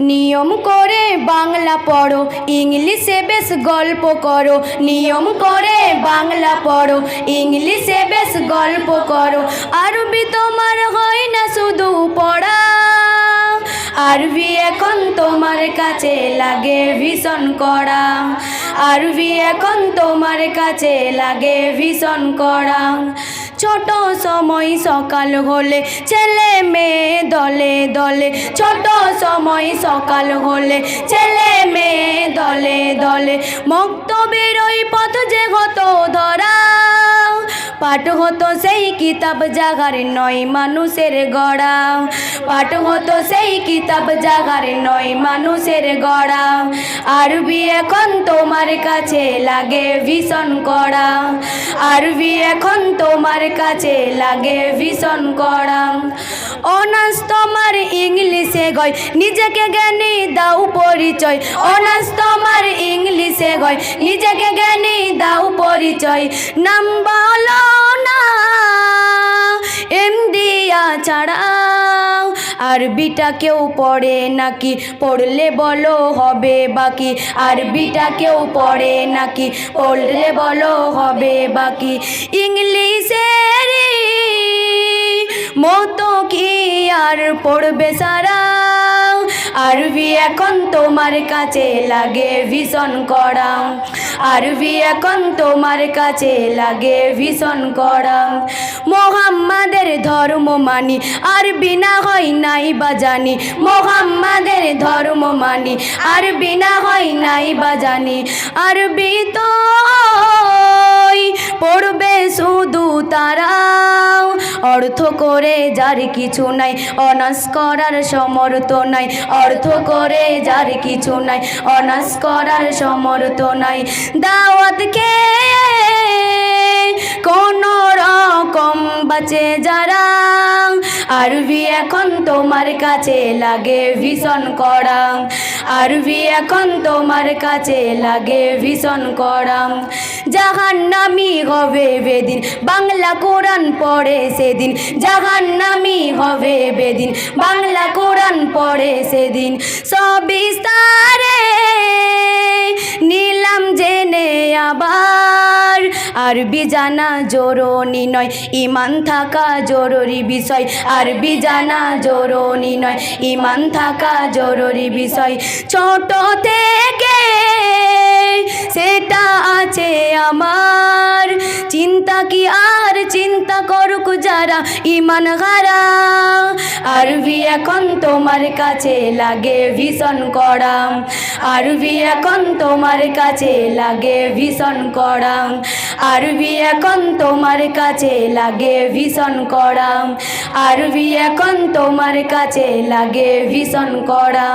নিয়ম করে বাংলা পড়ো, ইংলিশে বেশ গল্প করো। নিয়ম করে বাংলা পড়ো, ইংলিশে বেশ গল্প করো। আরবি তোমার হয় না শুধু পড়া। আরবি এখন তোমার কাছে লাগে ভীষণ কড়া। আরবি এখন তোমার কাছে লাগে ভীষণ কড়া। ছোট সময় সকাল হলে ছেলে মেয়ে দলে দলে, ছোট সময় সকাল হলে ছেলে মেয়ে দলে দলে। মক্তবের বেরোই পথ যে হতো পাঠ হতো সেই কিতাব জাগার নয় মানুষের গড়া। পাঠ হতো সেই কিতাব জাগার নয় মানুষের গড়া। আরবি এখন তোমার কাছে লাগে ভীষণ কড়া। আরবি এখন তোমার কাছে লাগে ভীষণ কড়া। অনার্স তোমার ইংলিশে গয়, নিজেকে জ্ঞানী দাও পরিচয়। অনার্স তোমার ইংলিশে গয়, নিজেকে জ্ঞানী দাও পরিচয়। নাম বলো না এম দিয়া ছাড়াও আরবিটা কেউ পড়ে নাকি? পড়লে বলো হবে বাকি। আরবিটা কেউ পড়ে নাকি? পড়লে বলো হবে বাকি। ইংলিশের মতো কি আর পড়বে সারা? আরবি এখন তোমার কাছে লাগে ভীষণ কড়া। আরবি এখন তোমার কাছে লাগে ভীষণ কড়া। মোহাম্মাদের ধর্ম মানি, আরবি না হয় নাই বা জানি। মোহাম্মাদের ধর্ম মানি, আরবি না হয় নাই বা জানি। আরবি তো অর্থ করে যার কিছু নাই অনার্স করার সমর্থ নাই। অর্থ করে যার কিছু নাই অনার্স করার সমর্থ নাই। দাওয়াতকে কোন রকম বাঁচে যারা আরবি এখন তোমার কাছে লাগে ভীষণ কড়া। আরবি এখন তোমার কাছে লাগে ভীষণ কড়া। জাহান নামি হবে বেদিন, বাংলা কোরআন পড়ে সেদিন। জাহান নামি হবে বেদিন, বাংলা কোরআন পড়ে সেদিন। সবিস্তারে আরবি জানা জরুরি নয়। ইমান থাকা জরুরি বিষয়। আরবি জানা জরুরি নয়। ইমান থাকা জরুরি বিষয়। ছোট থেকে সেটা আছে আমার। চিন্তা কি আর চিন্তা করুক যারা? ইমান হারা। আরবি এখন তোমার কাছে লাগে ভীষণ করাম আরবি এখন তোমার কাছে লাগে ভীষণ করাম আরবি এখন তোমার কাছে লাগে ভীষণ করাম আরবি এখন তোমার কাছে লাগে ভীষণ কড়া